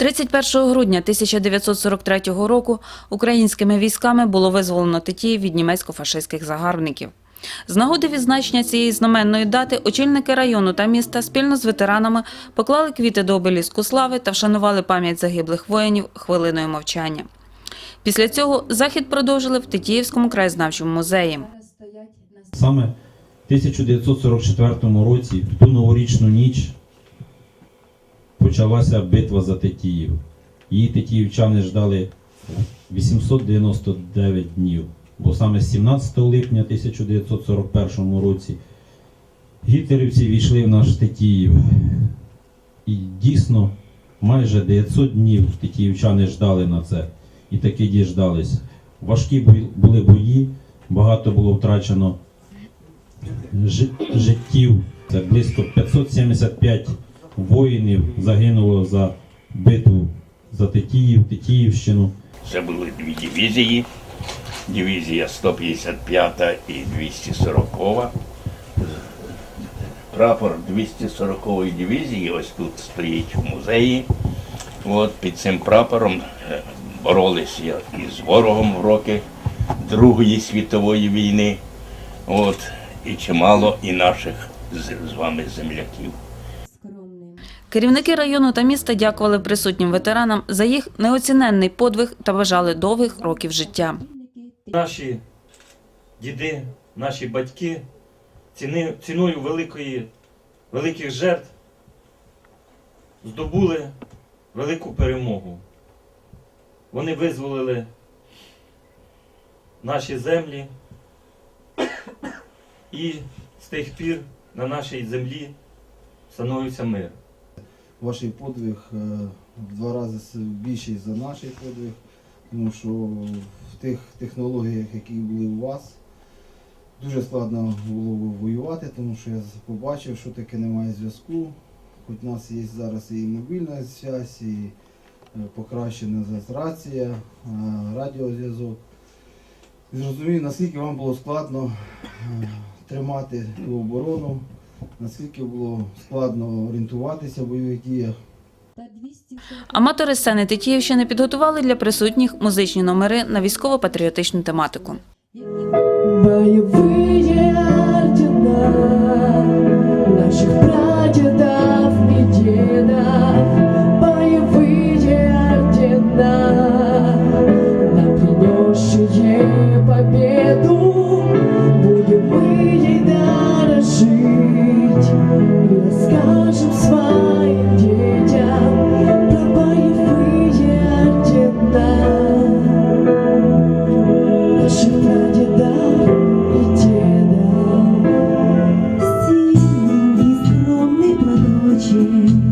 31 грудня 1943 року українськими військами було визволено Тетіїв від німецько-фашистських загарбників. З нагоди відзначення цієї знаменної дати очільники району та міста спільно з ветеранами поклали квіти до обеліску слави та вшанували пам'ять загиблих воїнів хвилиною мовчання. Після цього захід продовжили в Тетіївському краєзнавчому музеї. Саме в 1944 році, в ту новорічну ніч, почалася битва за Тетіїв. Її тетіївчани ждали 899 днів, бо саме 17 липня 1941 році гітлерівці війшли в наш Тетіїв. І дійсно майже 900 днів тетіївчани ждали на це. І таки діждались. Важкі були бої, багато було втрачено життів. Це близько 575 воїнів загинуло за битву за Тетіїв, Тетіївщину. Це були дві дивізії. Дивізія 155 і 240. Прапор 240 дивізії ось тут стоїть в музеї. От під цим прапором е, боролися із ворогом в роки Другої світової війни. От, і чимало і наших з вами земляків. Керівники району та міста дякували присутнім ветеранам за їх неоціненний подвиг та бажали довгих років життя. Наші діди, наші батьки ціною великої, великих жертв здобули велику перемогу. Вони визволили наші землі і з тих пір на нашій землі становився мир. Ваш подвиг е, в два рази більший за наш подвиг, тому що в тих технологіях, які були у вас, дуже складно було воювати, тому що я побачив, що таке немає зв'язку. Хоч у нас є зараз і мобільна зв'язь, і е, покращена рація, е, радіозв'язок. Зрозумів, наскільки вам було складно тримати ту оборону, наскільки було складно орієнтуватися в бойових діях. Аматори сцени Тетіївщини підготували для присутніх музичні номери на військово-патріотичну тематику. chin.